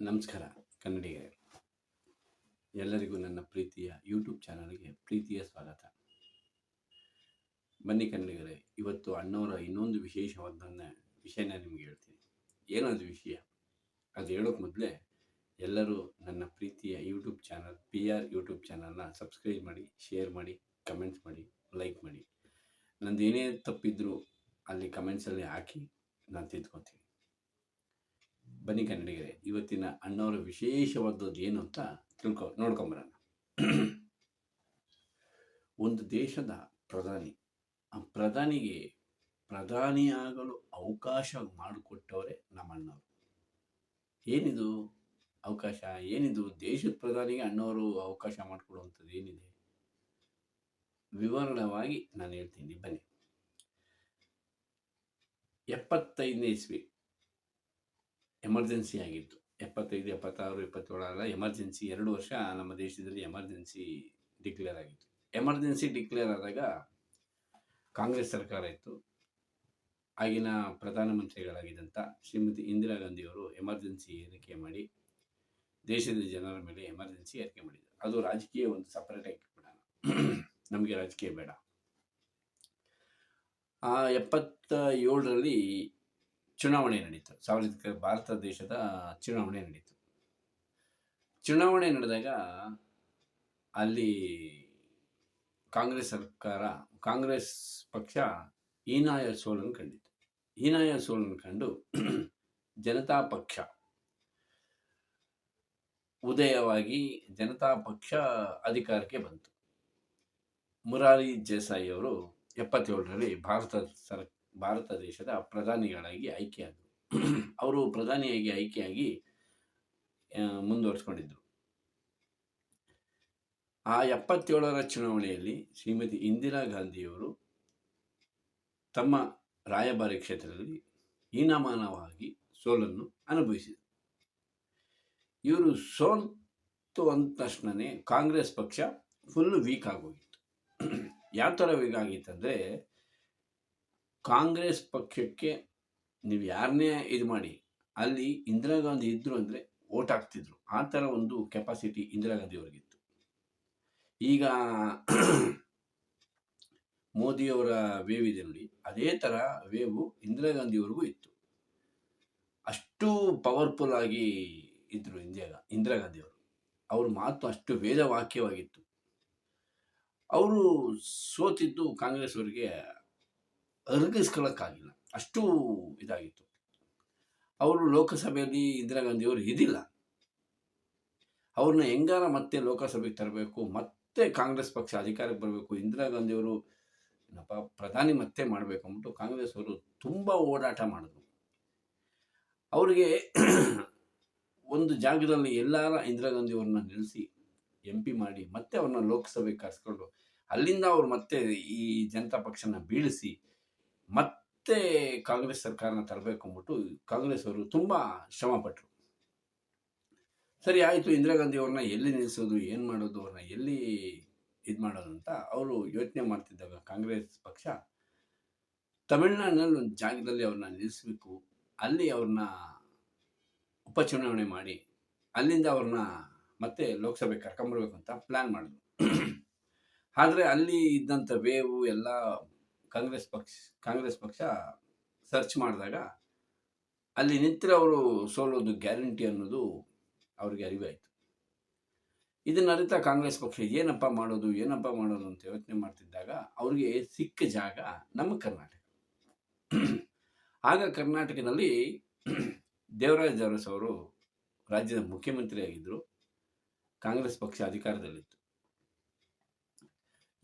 ನಮಸ್ಕಾರ, ಕನ್ನಡಿಗರೇ. ಎಲ್ಲರಿಗೂ ನನ್ನ ಪ್ರೀತಿಯ ಯೂಟ್ಯೂಬ್ ಚಾನಲ್ಗೆ ಪ್ರೀತಿಯ ಸ್ವಾಗತ. ಬನ್ನಿ ಕನ್ನಡಿಗರೇ, ಇವತ್ತು ಅಣ್ಣವರ ಇನ್ನೊಂದು ವಿಶೇಷವಾದ ವಿಷಯನ ನಿಮಗೆ ಹೇಳ್ತೀನಿ. ಏನದು ವಿಷಯ? ಅದು ಹೇಳೋಕೆ ಮೊದಲೇ, ಎಲ್ಲರೂ ನನ್ನ ಪ್ರೀತಿಯ YouTube channel P R YouTube ಚಾನಲ್ನ ಸಬ್ಸ್ಕ್ರೈಬ್ ಮಾಡಿ ಶೇರ್ ಮಾಡಿ ಕಮೆಂಟ್ಸ್ ಮಾಡಿ ಲೈಕ್ ಮಾಡಿ. ನಂದು ಏನೇ ತಪ್ಪಿದ್ರು ಅಲ್ಲಿ ಕಮೆಂಟ್ಸಲ್ಲಿ ಹಾಕಿ ನಾನು ತಿದ್ಕೊತೀನಿ. ಬನ್ನಿ ಕನ್ನಡಿಗರೆ, ಇವತ್ತಿನ ಅಣ್ಣವರ ವಿಶೇಷವಾದದ್ದು ಏನು ಅಂತ ತಿಳ್ಕೊ ನೋಡ್ಕೊಂಬರೋಣ ಒಂದು ದೇಶದ ಪ್ರಧಾನಿ, ಆ ಪ್ರಧಾನಿಗೆ ಪ್ರಧಾನಿಯಾಗಲು ಅವಕಾಶ ಮಾಡಿಕೊಟ್ಟವರೇ ನಮ್ಮ ಅಣ್ಣವರು. ಏನಿದು ಅವಕಾಶ? ಏನಿದು ದೇಶದ ಪ್ರಧಾನಿಗೆ ಅಣ್ಣವರು ಅವಕಾಶ ಮಾಡಿಕೊಡುವಂಥದ್ದು ಏನಿದೆ? ವಿವರಣವಾಗಿ ನಾನು ಹೇಳ್ತೀನಿ, ಬನ್ನಿ. ಎಪ್ಪತ್ತೈದನೇ ಇಸ್ವಿ ಎಮರ್ಜೆನ್ಸಿ ಆಗಿತ್ತು. ಎಪ್ಪತ್ತೈದು, ಎಪ್ಪತ್ತಾರು ಎಪ್ಪತ್ತೇಳರ ಎಮರ್ಜೆನ್ಸಿ ಎರಡು ವರ್ಷ ನಮ್ಮ ದೇಶದಲ್ಲಿ ಎಮರ್ಜೆನ್ಸಿ ಡಿಕ್ಲೇರ್ ಆಗಿತ್ತು. ಎಮರ್ಜೆನ್ಸಿ ಡಿಕ್ಲೇರ್ ಆದಾಗ ಕಾಂಗ್ರೆಸ್ ಸರ್ಕಾರ ಇತ್ತು. ಆಗಿನ ಪ್ರಧಾನಮಂತ್ರಿಗಳಾಗಿದ್ದಂಥ ಶ್ರೀಮತಿ ಇಂದಿರಾ ಗಾಂಧಿಯವರು ಎಮರ್ಜೆನ್ಸಿ ಏರಿಕೆ ಮಾಡಿ ದೇಶದ ಜನರ ಮೇಲೆ ಎಮರ್ಜೆನ್ಸಿ ಏರಿಕೆ ಮಾಡಿದರು. ಅದು ರಾಜಕೀಯ ಒಂದು ಸಪ್ರೇಟಾಗಿ ಬಿಡೋಣ. ನಮಗೆ ರಾಜಕೀಯ ಬೇಡ. ಆ ಎಪ್ಪತ್ತ ಏಳರಲ್ಲಿ ಚುನಾವಣೆ ನಡೀತು. ಸಾವಿರದ ಭಾರತ ದೇಶದ ಚುನಾವಣೆ ನಡೀತು. ಚುನಾವಣೆ ನಡೆದಾಗ ಅಲ್ಲಿ ಕಾಂಗ್ರೆಸ್ ಸರ್ಕಾರ, ಕಾಂಗ್ರೆಸ್ ಪಕ್ಷ ಹೀನಾಯ ಸೋಲನ್ನು ಕಂಡಿತು ಹೀನಾಯ ಸೋಲನ್ನು ಕಂಡು ಜನತಾ ಪಕ್ಷ ಉದಯವಾಗಿ ಜನತಾ ಪಕ್ಷ ಅಧಿಕಾರಕ್ಕೆ ಬಂತು. ಮುರಾರಿ ದೇಸಾಯಿ ಅವರು ಎಪ್ಪತ್ತೇಳರಲ್ಲಿ ಭಾರತ ಸರ್ ಭಾರತ ದೇಶದ ಪ್ರಧಾನಿಗಳಾಗಿ ಆಯ್ಕೆಯಾದರು. ಅವರು ಪ್ರಧಾನಿಯಾಗಿ ಆಯ್ಕೆಯಾಗಿ ಮುಂದುವರಿಸ್ಕೊಂಡಿದ್ರು. ಆ ಎಪ್ಪತ್ತೇಳರ ಚುನಾವಣೆಯಲ್ಲಿ ಶ್ರೀಮತಿ ಇಂದಿರಾ ಗಾಂಧಿಯವರು ತಮ್ಮ ರಾಯಭಾರಿ ಕ್ಷೇತ್ರದಲ್ಲಿ ಹೀನಮಾನವಾಗಿ ಸೋಲನ್ನು ಅನುಭವಿಸಿದರು. ಇವರು ಸೋಲ್ತು ಅಂದ ತಕ್ಷಣವೇ ಕಾಂಗ್ರೆಸ್ ಪಕ್ಷ ಫುಲ್ ವೀಕ್ ಆಗೋಗಿತ್ತು. ಯಾವ ಥರ ವೀಕ್ ಆಗಿತ್ತಂದರೆ ಕಾಂಗ್ರೆಸ್ ಪಕ್ಷಕ್ಕೆ ನೀವು ಯಾರನ್ನೇ ಇದು ಮಾಡಿ, ಅಲ್ಲಿ ಇಂದಿರಾ ಗಾಂಧಿ ಇದ್ದರು ಅಂದರೆ ಓಟ್ ಹಾಕ್ತಿದ್ರು. ಆ ಥರ ಒಂದು ಕೆಪಾಸಿಟಿ ಇಂದಿರಾ ಗಾಂಧಿ ಅವರಿಗಿತ್ತು. ಈಗ ಮೋದಿಯವರ ವೇವ್ ಇದೆ ನೋಡಿ, ಅದೇ ಥರ ವೇವು ಇಂದಿರಾ ಗಾಂಧಿಯವರೆಗೂ ಇತ್ತು. ಅಷ್ಟು ಪವರ್ಫುಲ್ ಆಗಿ ಇದ್ದರು ಇಂದಿರಾ ಇಂದಿರಾ ಗಾಂಧಿಯವರು ಅವ್ರ ಮಾತು ಅಷ್ಟು ವೇದವಾಕ್ಯವಾಗಿತ್ತು. ಅವರು ಸೋತಿದ್ದು ಕಾಂಗ್ರೆಸ್ ಅವರಿಗೆ ಅರಗಿಸ್ಕೊಳ್ಳೋಕ್ಕಾಗಿಲ್ಲ ಅಷ್ಟು ಇದಾಗಿತ್ತು. ಅವರು ಲೋಕಸಭೆಯಲ್ಲಿ ಇಂದಿರಾ ಗಾಂಧಿಯವರು ಇದಿಲ್ಲ ಅವ್ರನ್ನ ಹೆಂಗಾರ ಮತ್ತೆ ಲೋಕಸಭೆಗೆ ತರಬೇಕು, ಮತ್ತೆ ಕಾಂಗ್ರೆಸ್ ಪಕ್ಷ ಅಧಿಕಾರಕ್ಕೆ ಬರಬೇಕು, ಇಂದಿರಾ ಗಾಂಧಿಯವರು ಏನಪ್ಪ, ಪ್ರಧಾನಿ ಮತ್ತೆ ಮಾಡಬೇಕು ಅಂದ್ಬಿಟ್ಟು ಕಾಂಗ್ರೆಸ್ ಅವರು ತುಂಬ ಓಡಾಟ ಮಾಡಿದ್ರು. ಅವರಿಗೆ ಒಂದು ಜಾಗದಲ್ಲಿ ಎಲ್ಲಾರ ಇಂದಿರಾ ಗಾಂಧಿಯವ್ರನ್ನ ನಿಲ್ಲಿಸಿ ಎಂ ಪಿ ಮಾಡಿ ಮತ್ತೆ ಅವ್ರನ್ನ ಲೋಕಸಭೆಗೆ ಕರೆಸ್ಕೊಂಡು, ಅಲ್ಲಿಂದ ಅವ್ರು ಮತ್ತೆ ಈ ಜನತಾ ಪಕ್ಷನ ಬೀಳಿಸಿ ಮತ್ತೆ ಕಾಂಗ್ರೆಸ್ ಸರ್ಕಾರನ ತರಬೇಕು ಅಂದ್ಬಿಟ್ಟು ಕಾಂಗ್ರೆಸ್ ಅವರು ತುಂಬ ಶ್ರಮಪಟ್ಟರು ಸರಿ, ಆಯಿತು, ಇಂದಿರಾ ಗಾಂಧಿ ಅವ್ರನ್ನ ಎಲ್ಲಿ ನಿಲ್ಲಿಸೋದು ಏನು ಮಾಡೋದು, ಅವ್ರನ್ನ ಎಲ್ಲಿ ಇದು ಮಾಡೋದು ಅಂತ ಅವರು ಯೋಚನೆ ಮಾಡ್ತಿದ್ದಾಗ ಕಾಂಗ್ರೆಸ್ ಪಕ್ಷ ತಮಿಳ್ನಾಡಿನಲ್ಲಿ ಒಂದು ಜಾಗದಲ್ಲಿ ಅವ್ರನ್ನ ನಿಲ್ಲಿಸಬೇಕು ಅಲ್ಲಿ ಅವ್ರನ್ನ ಉಪಚುನಾವಣೆ ಮಾಡಿ, ಅಲ್ಲಿಂದ ಅವ್ರನ್ನ ಮತ್ತೆ ಲೋಕಸಭೆ ಕರ್ಕೊಂಬರ್ಬೇಕು ಅಂತ ಪ್ಲ್ಯಾನ್ ಮಾಡಿದ್ರು. ಆದರೆ ಅಲ್ಲಿ ಇದ್ದಂಥ ವೇವು ಎಲ್ಲ ಕಾಂಗ್ರೆಸ್ ಪಕ್ಷ ಕಾಂಗ್ರೆಸ್ ಪಕ್ಷ ಸರ್ಚ್ ಮಾಡಿದಾಗ ಅಲ್ಲಿ ನಿಂತರೆ ಅವರು ಸೋಲೋದು ಗ್ಯಾರಂಟಿ ಅನ್ನೋದು ಅವ್ರಿಗೆ ಅರಿವಾಯಿತು. ಇದನ್ನ ಅರಿತ ಕಾಂಗ್ರೆಸ್ ಪಕ್ಷ ಏನಪ್ಪ ಮಾಡೋದು ಏನಪ್ಪ ಮಾಡೋದು ಅಂತ ಯೋಚನೆ ಮಾಡ್ತಿದ್ದಾಗ ಅವ್ರಿಗೆ ಸಿಕ್ಕ ಜಾಗ ನಮ್ಮ ಕರ್ನಾಟಕ. ಆಗ ಕರ್ನಾಟಕದಲ್ಲಿ ದೇವರಾಜ್ ಅರಸ್ ಅವರು ರಾಜ್ಯದ ಮುಖ್ಯಮಂತ್ರಿ ಆಗಿದ್ದರು ಕಾಂಗ್ರೆಸ್ ಪಕ್ಷ ಅಧಿಕಾರದಲ್ಲಿತ್ತು.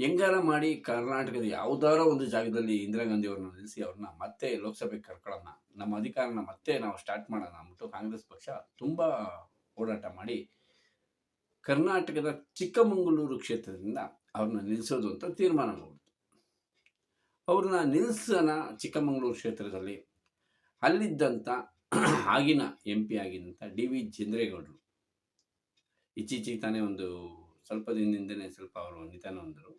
ಹೆಂಗಾರ ಮಾಡಿ ಕರ್ನಾಟಕದ ಯಾವುದಾರ ಒಂದು ಜಾಗದಲ್ಲಿ ಇಂದಿರಾ ಗಾಂಧಿ ಅವ್ರನ್ನ ನಿಲ್ಲಿಸಿ ಅವ್ರನ್ನ ಮತ್ತೆ ಲೋಕಸಭೆಗೆ ಕರ್ಕೊಳ್ಳೋಣ, ನಮ್ಮ ಅಧಿಕಾರನ ಮತ್ತೆ ನಾವು ಸ್ಟಾರ್ಟ್ ಮಾಡೋಣ ಅಂದ್ಬಿಟ್ಟು ಕಾಂಗ್ರೆಸ್ ಪಕ್ಷ ತುಂಬ ಓಡಾಟ ಮಾಡಿ ಕರ್ನಾಟಕದ ಚಿಕ್ಕಮಗಳೂರು ಕ್ಷೇತ್ರದಿಂದ ಅವ್ರನ್ನ ನಿಲ್ಲಿಸೋದು ಅಂತ ತೀರ್ಮಾನ ಮಾಡಿದ್ರು ಅವ್ರನ್ನ ನಿಲ್ಲಿಸೋಣ ಚಿಕ್ಕಮಗಳೂರು ಕ್ಷೇತ್ರದಲ್ಲಿ. ಅಲ್ಲಿದ್ದಂಥ ಆಗಿನ ಎಂ ಪಿ ಆಗಿದ್ದಂಥ ಡಿ ವಿ ಚಂದ್ರೇಗೌಡರು ಇತ್ತೀಚೆಗೆ ತಾನೇ ಒಂದು ಸ್ವಲ್ಪ ದಿನದಿಂದನೇ ಸ್ವಲ್ಪ ಅವರು ನಿಧನ ಹೊಂದರು.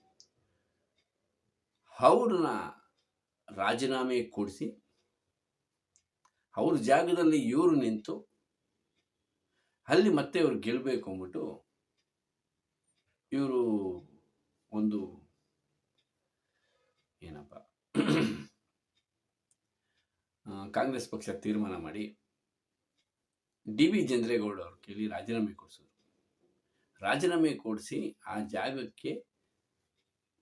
ಅವ್ರನ್ನ ರಾಜೀನಾಮೆ ಕೊಡಿಸಿ, ಅವ್ರ ಜಾಗದಲ್ಲಿ ಇವರು ನಿಂತು ಅಲ್ಲಿ ಮತ್ತೆ ಇವ್ರು ಗೆಲ್ಲಬೇಕು ಅಂದ್ಬಿಟ್ಟು ಇವರು ಒಂದು ಏನಪ್ಪ ಕಾಂಗ್ರೆಸ್ ಪಕ್ಷ ತೀರ್ಮಾನ ಮಾಡಿ ಡಿ ವಿ ಚಂದ್ರೇಗೌಡ ಅವ್ರು ಕೇಳಿ ರಾಜೀನಾಮೆ ಕೊಡಿಸಿದ್ರು. ರಾಜೀನಾಮೆ ಕೊಡಿಸಿ ಆ ಜಾಗಕ್ಕೆ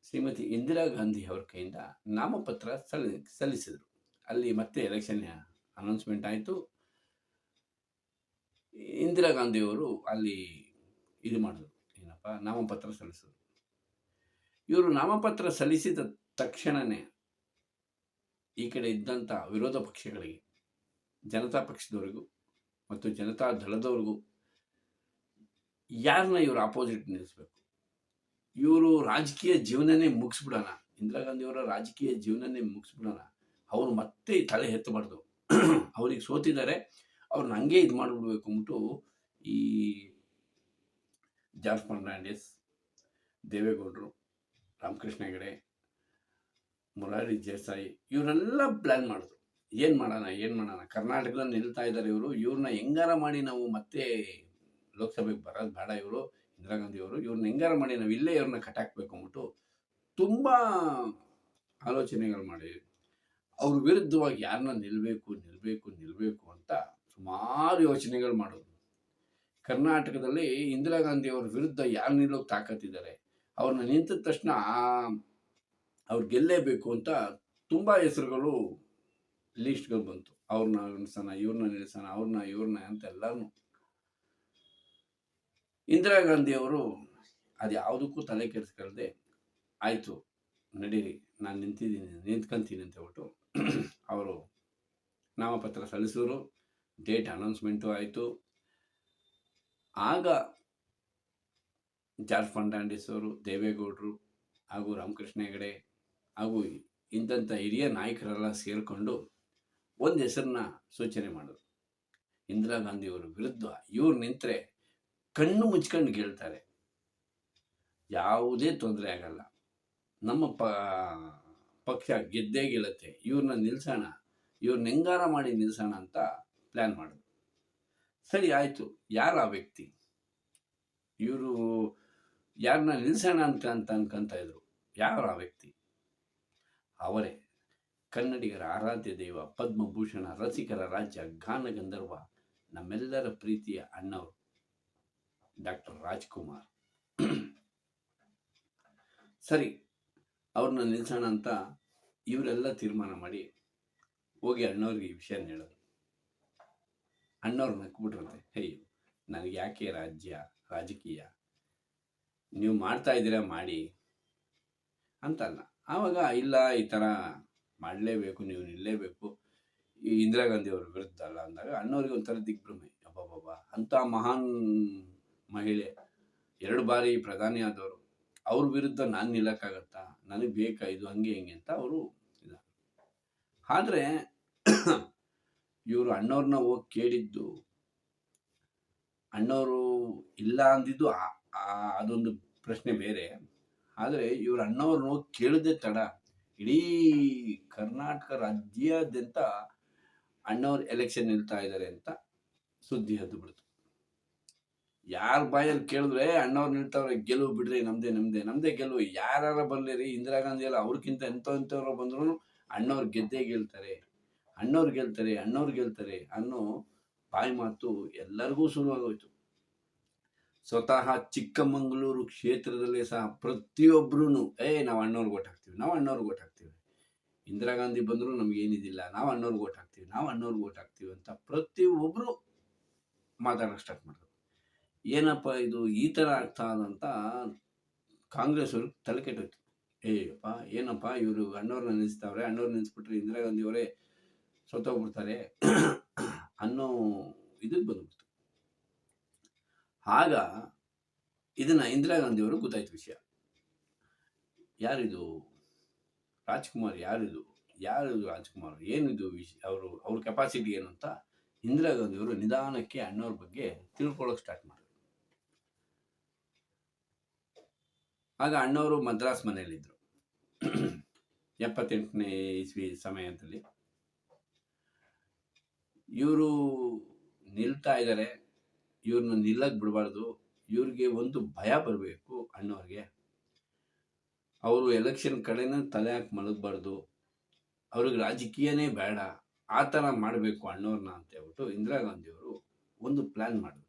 ಶ್ರೀಮತಿ ಇಂದಿರಾ ಗಾಂಧಿ ಅವರ ಕೈಯಿಂದ ನಾಮಪತ್ರ ಸಲ್ಲಿ ಸಲ್ಲಿಸಿದರು. ಅಲ್ಲಿ ಮತ್ತೆ ಎಲೆಕ್ಷನ್ ಅನೌನ್ಸ್ಮೆಂಟ್ ಆಯಿತು. ಇಂದಿರಾ ಗಾಂಧಿಯವರು ಅಲ್ಲಿ ಇದು ಮಾಡಿದ್ರು. ಏನಪ್ಪ? ನಾಮಪತ್ರ ಸಲ್ಲಿಸಿದ್ರು. ಇವರು ನಾಮಪತ್ರ ಸಲ್ಲಿಸಿದ ತಕ್ಷಣವೇ ಈ ಕಡೆ ಇದ್ದಂಥ ವಿರೋಧ ಪಕ್ಷಗಳಿಗೆ, ಜನತಾ ಪಕ್ಷದವರಿಗೂ ಮತ್ತು ಜನತಾ ದಳದವ್ರಿಗೂ ಯಾರನ್ನ ಇವರು ಆಪೋಸಿಟ್ ನಿಲ್ಲಿಸ್ಬೇಕು? ಇವರು ರಾಜಕೀಯ ಜೀವನನೇ ಮುಗಿಸ್ಬಿಡೋಣ ಇಂದಿರಾ ಗಾಂಧಿಯವರ ರಾಜಕೀಯ ಜೀವನನೇ ಮುಗಿಸ್ಬಿಡೋಣ ಅವರು ಮತ್ತೆ ತಲೆ ಎತ್ತಬಾರ್ದು. ಅವ್ರಿಗೆ ಸೋತಿದ್ದಾರೆ. ಅವ್ರನ್ನ ಹಂಗೆ ಇದು ಮಾಡಿಬಿಡ್ಬೇಕು ಅಂದ್ಬಿಟ್ಟು ಈ ಜಾರ್ಜ್ ಫರ್ನಾಂಡಿಸ್, ದೇವೇಗೌಡರು, ರಾಮಕೃಷ್ಣ ಹೆಗಡೆ, ಮುರಾರಿ ದೇಸಾಯಿ ಇವರೆಲ್ಲ ಪ್ಲ್ಯಾನ್ ಮಾಡಿದ್ರು. ಏನು ಮಾಡೋಣ ಏನು ಮಾಡೋಣ? ಕರ್ನಾಟಕದಲ್ಲಿ ನಿಲ್ತಾ ಇದ್ದಾರೆ ಇವರು. ಇವ್ರನ್ನ ಹೆಂಗಾರ ಮಾಡಿ ನಾವು ಮತ್ತೆ ಲೋಕಸಭೆಗೆ ಬರೋದು ಬೇಡ ಇವರು. ಇಂದಿರಾ ಗಾಂಧಿ ಅವರು ಇವ್ರನ್ನ ಹೆಂಗಾರ ಮಾಡಿ ನಾವು ಇಲ್ಲೇ ಇವ್ರನ್ನ ಕಟ್ಟಾಕ್ಬೇಕು ಅಂದ್ಬಿಟ್ಟು ತುಂಬ ಆಲೋಚನೆಗಳು ಮಾಡಿ, ಅವ್ರ ವಿರುದ್ಧವಾಗಿ ಯಾರನ್ನ ನಿಲ್ಲಬೇಕು ನಿಲ್ಲಬೇಕು ನಿಲ್ಲಬೇಕು ಅಂತ ಸುಮಾರು ಯೋಚನೆಗಳು ಮಾಡೋದು. ಕರ್ನಾಟಕದಲ್ಲಿ ಇಂದಿರಾ ಗಾಂಧಿ ಅವ್ರ ವಿರುದ್ಧ ಯಾರು ನಿಲ್ಲೋಕೆ ತಾಕತ್ತಿದ್ದಾರೆ ಅವ್ರನ್ನ ನಿಂತಿದ ತಕ್ಷಣ ಅವ್ರು ಗೆಲ್ಲೇಬೇಕು ಅಂತ ತುಂಬ ಹೆಸರುಗಳು ಲೀಸ್ಟ್ಗಳು ಬಂತು. ಅವ್ರನ್ನ ನಿಲ್ಸೋಣ ಇವ್ರನ್ನ ನಿಲ್ಸೋಣ ಅವ್ರನ್ನ ಇವ್ರನ್ನ ಅಂತ ಎಲ್ಲರೂ ಇಂದಿರಾ ಗಾಂಧಿಯವರು ಅದು ಯಾವುದಕ್ಕೂ ತಲೆ ಕೆಡಿಸ್ಕೊಳ್ದೆ, ಆಯಿತು, ನಡೀರಿ, ನಾನು ನಿಂತಿದ್ದೀನಿ, ನಿಂತ್ಕೊಂತೀನಿ ಅಂತ ಹೇಳ್ಬಿಟ್ಟು ಅವರು ನಾಮಪತ್ರ ಸಲ್ಲಿಸಿದ್ರು, ಡೇಟ್ ಅನೌನ್ಸ್ಮೆಂಟು ಆಯಿತು. ಆಗ ಜಾರ್ಜ್ ಫರ್ನಾಂಡಿಸ್ ಅವರು, ದೇವೇಗೌಡರು ಹಾಗೂ ರಾಮಕೃಷ್ಣ ಹೆಗಡೆ ಹಾಗೂ ಇಂಥ ಹಿರಿಯ ನಾಯಕರೆಲ್ಲ ಸೇರಿಕೊಂಡು ಒಂದು ಹೆಸರನ್ನ ಸೂಚನೆ ಮಾಡಿದ್ರು. ಇಂದಿರಾ ಗಾಂಧಿಯವರ ವಿರುದ್ಧ ಇವ್ರು ನಿಂತರೆ ಕಣ್ಣು ಮುಚ್ಕೊಂಡು ಗೆಲ್ತಾರೆ ಯಾವುದೇ ತೊಂದರೆ ಆಗಲ್ಲ. ನಮ್ಮ ಪ, ಪಕ್ಷ ಗೆದ್ದೇ ಗೆಲ್ಲುತ್ತೆ. ಇವ್ರನ್ನ ನಿಲ್ಸೋಣ. ಇವ್ರನ್ನ ಹೆಂಗಾರ ಮಾಡಿ ನಿಲ್ಸೋಣ ಅಂತ ಪ್ಲ್ಯಾನ್ ಮಾಡಿದ್ರು. ಸರಿ, ಆಯಿತು. ಯಾರು ಆ ವ್ಯಕ್ತಿ? ಇವರು ಯಾರನ್ನ ನಿಲ್ಸೋಣ ಅಂತ ಅಂತ ಅನ್ಕೊಂತ ಇದ್ರು. ಯಾರು ಆ ವ್ಯಕ್ತಿ? ಅವರೇ. ಕನ್ನಡಿಗರ ಆರಾಧ್ಯ ದೈವ, ಪದ್ಮಭೂಷಣ, ರಸಿಕರ ರಾಜ್ಯ ಗಾನಗಂಧರ್ವ ನಮ್ಮೆಲ್ಲರ ಪ್ರೀತಿಯ ಅಣ್ಣವರು. ಡಾಕ್ಟರ್ ರಾಜ್ಕುಮಾರ್. ಸರಿ, ಅವ್ರನ್ನ ನಿಲ್ಸೋಣ ಅಂತ ಇವರೆಲ್ಲ ತೀರ್ಮಾನ ಮಾಡಿ ಹೋಗಿ ಅಣ್ಣವ್ರಿಗೆ ಈ ವಿಷಯ ಹೇಳೋದು. ಅಣ್ಣವ್ರು ನಕ್ಬಿಟ್ರಂತೆ ಹೇಯ್ ನನಗೆ ಯಾಕೆ ರಾಜ್ಯ, ರಾಜಕೀಯ? ನೀವು ಮಾಡ್ತಾ ಇದ್ದೀರಾ ಮಾಡಿ ಅಂತಲ್ಲ. ಆವಾಗ, ಇಲ್ಲ, ಈ ಥರ ಮಾಡಲೇಬೇಕು, ನೀವು ನಿಲ್ಲೇಬೇಕು. ಈ ಇಂದಿರಾ ಗಾಂಧಿ ಅವ್ರ ವಿರುದ್ಧ ಅಲ್ಲ ಅಂದಾಗ ಅಣ್ಣವ್ರಿಗೆ ಒಂಥರ ದಿಗ್ಭ್ರಮೆ. ಅಬ್ಬಬ್ಬಬ್ಬ, ಅಂಥ ಮಹಾನ್ ಮಹಿಳೆ, ಎರಡು ಬಾರಿ ಪ್ರಧಾನಿ ಆದವರು, ಅವ್ರ ವಿರುದ್ಧ ನಾನು ನಿಲ್ಲಕ್ಕಾಗತ್ತಾ? ನನಗೆ ಬೇಕಾ? ಇದು ಹಂಗೆ ಹಿಂಗೆ ಅಂತ ಅವರು ಇಲ್ಲ ಆದರೆ ಇವರು ಅಣ್ಣವ್ರನ್ನ ಹೋಗಿ ಕೇಳಿದ್ದು, ಅಣ್ಣವರು ಇಲ್ಲ ಅಂದಿದ್ದು ಅದೊಂದು ಪ್ರಶ್ನೆ ಬೇರೆ. ಆದರೆ ಇವರು ಅಣ್ಣವ್ರನ್ನ ಹೋಗಿ ಕೇಳಿದೆ ತಡ. ಇಡೀ ಕರ್ನಾಟಕ ರಾಜ್ಯಾದ್ಯಂತ ಅಣ್ಣವ್ರ ಎಲೆಕ್ಷನ್ ನಿಲ್ತಾ ಇದ್ದಾರೆ ಅಂತ ಸುದ್ದಿ ಹದ್ದು ಬಿಡ್ತು ಯಾರ ಬಾಯಲ್ಲಿ ಕೇಳಿದ್ರೆ ಅಣ್ಣವ್ರು ನಿಲ್ತಾವ್ರೆ ಗೆಲುವು ಬಿಡ್ರಿ, ನಮ್ದೇ ನಮ್ದೇ ನಮ್ದೇ ಗೆಲುವು. ಯಾರು ಬರ್ಲಿರಿ, ಇಂದಿರಾ ಗಾಂಧಿ ಎಲ್ಲ ಅವ್ರಿಗಿಂತ ಎಂಥ ಎಂಥವ್ರು ಬಂದ್ರು, ಅಣ್ಣವ್ರು ಗೆದ್ದೇ ಗೆಲ್ತಾರೆ, ಅಣ್ಣವ್ರು ಗೆಲ್ತಾರೆ ಅಣ್ಣವ್ರು ಗೆಲ್ತಾರೆ ಅನ್ನೋ ಬಾಯಿ ಮಾತು ಎಲ್ಲರಿಗೂ ಶುರುವಾಗೋಯ್ತು. ಸ್ವತಃ ಚಿಕ್ಕಮಂಗ್ಳೂರು ಕ್ಷೇತ್ರದಲ್ಲೇ ಸಹ ಪ್ರತಿಯೊಬ್ಬರೂ ಏ, ನಾವು ಅಣ್ಣವ್ರಿಗೆ ಓಟ್ ಹಾಕ್ತೀವಿ, ನಾವು ಅಣ್ಣವ್ರಿಗೆ ಓಟ್ ಹಾಕ್ತೀವಿ. ಇಂದಿರಾ ಗಾಂಧಿ ಬಂದರೂ ನಮಗೇನಿದಿಲ್ಲ ನಾವು ಅಣ್ಣವ್ರಿಗೆ ಓಟ್ ಹಾಕ್ತೀವಿ, ನಾವು ಅಣ್ಣವ್ರಿಗೆ ಓಟ್ ಹಾಕ್ತೀವಿ ಅಂತ ಪ್ರತಿಯೊಬ್ಬರು ಮಾತಾಡೋಕೆ ಸ್ಟಾರ್ಟ್ ಮಾಡಿದ್ರು ಏನಪ್ಪ ಇದು ಈ ಥರ ಆಗ್ತಾ ಅಂತ ಕಾಂಗ್ರೆಸ್ ಅವ್ರಿಗೆ ತಲೆ ಕೆಟ್ಟೋಯ್ತು. ಏಯಪ್ಪ, ಏನಪ್ಪ ಇವರು ಅಣ್ಣವ್ರನ್ನ ನಿಲ್ಲಿಸ್ತಾವ್ರೆ ಅಣ್ಣವ್ರು ನಿಲ್ಲಿಸ್ಬಿಟ್ರೆ ಇಂದಿರಾ ಗಾಂಧಿ ಅವರೇ ಸತ್ತೋಗ್ಬಿಡ್ತಾರೆ. ಅನ್ನೋ ಇದಕ್ಕೆ ಬಂದ್ಬಿಡ್ತು. ಆಗ ಇದನ್ನ ಇಂದಿರಾ ಗಾಂಧಿ ಅವರು ಗೊತ್ತಾಯ್ತು ವಿಷಯ. ಯಾರಿದು? ರಾಜ್ಕುಮಾರ್ ಯಾರಿದು? ಯಾರಿದು ರಾಜ್ಕುಮಾರ್? ಏನಿದು ವಿಷ, ಅವರು, ಅವ್ರ ಕೆಪಾಸಿಟಿ ಏನು ಅಂತ ಇಂದಿರಾ ಗಾಂಧಿ ಅವರು ನಿಧಾನಕ್ಕೆ ಅಣ್ಣವ್ರ ಬಗ್ಗೆ ತಿಳ್ಕೊಳ್ಳೋಕೆ ಸ್ಟಾರ್ಟ್ ಮಾಡಿದ್ರು ಆಗ ಅಣ್ಣವರು ಮದ್ರಾಸ್ ಮನೆಯಲ್ಲಿದ್ದರು ಎಪ್ಪತ್ತೆಂಟನೇ ಇಸ್ವಿ ಸಮಯದಲ್ಲಿ. ಇವರು ನಿಲ್ತಾ ಇದ್ದಾರೆ. ಇವ್ರನ್ನ ನಿಲ್ಲಕ್ಕೆ ಬಿಡಬಾರ್ದು. ಇವ್ರಿಗೆ ಒಂದು ಭಯ ಬರಬೇಕು ಅಣ್ಣವ್ರಿಗೆ. ಅವರು ಎಲೆಕ್ಷನ್ ಕಡೆನೂ ತಲೆ ಹಾಕಿ ಮಲಗಬಾರ್ದು. ಅವ್ರಿಗೆ ರಾಜಕೀಯನೇ ಬೇಡ. ಆ ಥರ ಮಾಡಬೇಕು ಅಣ್ಣವ್ರನ್ನ ಅಂತ ಹೇಳ್ಬಿಟ್ಟು ಇಂದಿರಾ ಗಾಂಧಿಯವರು ಒಂದು ಪ್ಲ್ಯಾನ್ ಮಾಡಿದ್ರು.